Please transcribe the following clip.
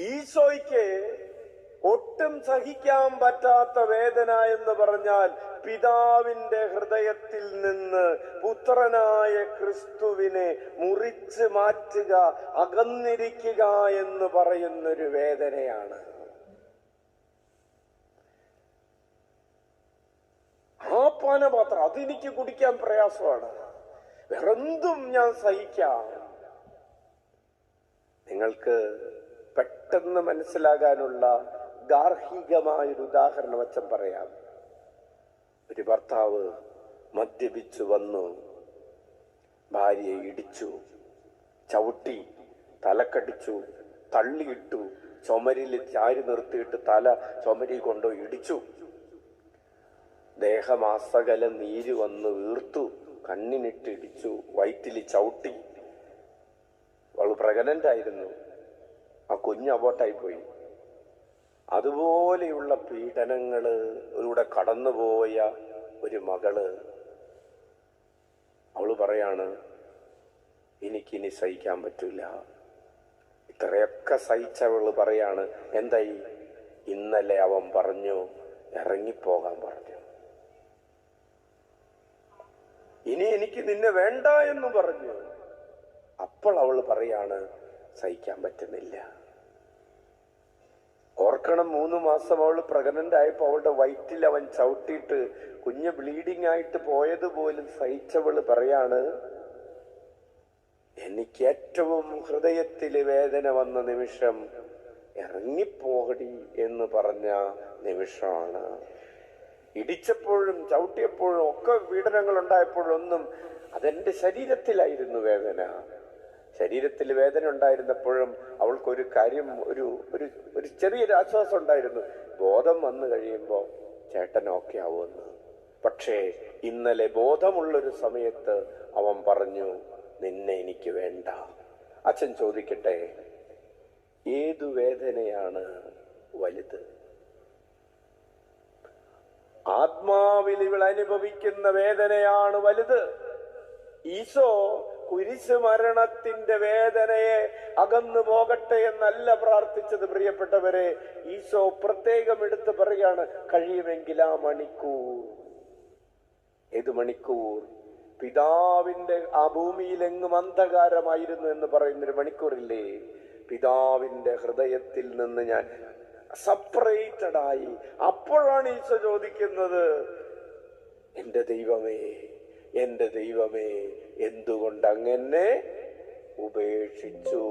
ഈശോയ്ക്ക് ഒട്ടും സഹിക്കാൻ പറ്റാത്ത വേദന എന്ന് പറഞ്ഞാൽ പിതാവിന്റെ ഹൃദയത്തിൽ നിന്ന് പുത്രനായ ക്രിസ്തുവിനെ മുറിച്ച് മാറ്റുക അകന്നിരിക്കുക എന്ന് പറയുന്നൊരു വേദനയാണ്. ആ പാനപാത്രം അതെനിക്ക് കുടിക്കാൻ പ്രയാസമാണ്. വേറെന്തും ഞാൻ സഹിക്കാം. നിങ്ങൾക്ക് പെട്ടെന്ന് മനസ്സിലാകാനുള്ള ഗാർഹികമായൊരു ഉദാഹരണം അച്ഛൻ പറയാം. ഒരു ഭർത്താവ് മദ്യപിച്ചു വന്നു. ഭാര്യയെ ഇടിച്ചു. ചവിട്ടി തലക്കടിച്ചു തള്ളിയിട്ടു ചുമരിൽ ചാരി നിർത്തിയിട്ട് തല ചുമരി കൊണ്ടോ ഇടിച്ചു. ദേഹമാസകല നീര് വന്ന് വീർത്തു. കണ്ണിനിട്ട് ഇടിച്ചു. വയറ്റിൽ ചവിട്ടി. അവൾ പ്രകടന്റായിരുന്നു ആ കുഞ്ഞ് അതുപോലെയുള്ള പീഡനങ്ങൾ ഒരുകൂടെ കടന്നുപോയ ഒരു മകൾ. അവൾ പറയാണ് എനിക്കിനി സഹിക്കാൻ പറ്റില്ല ഇത്രയൊക്കെ സഹിച്ചവൾ പറയാണ് എന്തായി? ഇന്നലെ അവൻ പറഞ്ഞു ഇറങ്ങിപ്പോകാൻ പറഞ്ഞു. ഇനി എനിക്ക് നിന്നെ വേണ്ട എന്ന് പറഞ്ഞു. അപ്പോൾ അവൾ പറയാണ് സഹിക്കാൻ പറ്റുന്നില്ല. ഓർക്കണം മൂന്ന് മാസം അവൾ പ്രഗ്നന്റ് ആയപ്പോ അവളുടെ വയറ്റിൽ അവൻ ചവിട്ടിയിട്ട് കുഞ്ഞ് ബ്ലീഡിംഗ് ആയിട്ട് പോയതുപോലും സഹിച്ചവൾ പറയാണ് എനിക്ക് ഏറ്റവും ഹൃദയത്തിൽ വേദന വന്ന നിമിഷം ഇറങ്ങിപ്പോകടി എന്ന് പറഞ്ഞ നിമിഷമാണ്. ഇടിച്ചപ്പോഴും ചവിട്ടിയപ്പോഴും ഒക്കെ പീഡനങ്ങൾ ഉണ്ടായപ്പോഴൊന്നും അതെന്റെ ശരീരത്തിലായിരുന്നു വേദന. ശരീരത്തിൽ വേദന ഉണ്ടായിരുന്നപ്പോഴും അവൾക്കൊരു കാര്യം ഒരു ഒരു ഒരു ചെറിയൊരു ആശ്വാസം ഉണ്ടായിരുന്നു. ബോധം വന്നു കഴിയുമ്പോൾ ചേട്ടൻ ഓക്കെ ആവുമെന്ന്. പക്ഷേ ഇന്നലെ ബോധമുള്ളൊരു സമയത്ത് അവൻ പറഞ്ഞു നിന്നെ എനിക്ക് വേണ്ട. അച്ഛൻ ചോദിക്കട്ടെ ഏതു വേദനയാണ് വലുത്? ആത്മാവിൽ ഇവൾ അനുഭവിക്കുന്ന വേദനയാണ് വലുത്. ഈശോ കുരിശ് മരണത്തിന്റെ വേദനയെ അകന്നു പോകട്ടെ എന്നല്ല പ്രാർത്ഥിച്ചത് പ്രിയപ്പെട്ടവരെ. ഈശോ പ്രത്യേകം എടുത്ത് പറയാണ് കഴിയുമെങ്കിൽ ആ മണിക്കൂർ. ഏത് മണിക്കൂർ? പിതാവിന്റെ ആ ഭൂമിയിലെങ്ങും അന്ധകാരമായിരുന്നു എന്ന് പറയുന്നൊരു മണിക്കൂറില്ലേ? പിതാവിന്റെ ഹൃദയത്തിൽ നിന്ന് ഞാൻ സെപ്പറേറ്റഡ് ആയി. അപ്പോഴാണ് ഈശോ ചോദിക്കുന്നത് എന്റെ ദൈവമേ എന്റെ ദൈവമേ എന്തുകൊണ്ട് അങ്ങനെ ഉപേക്ഷിച്ചു?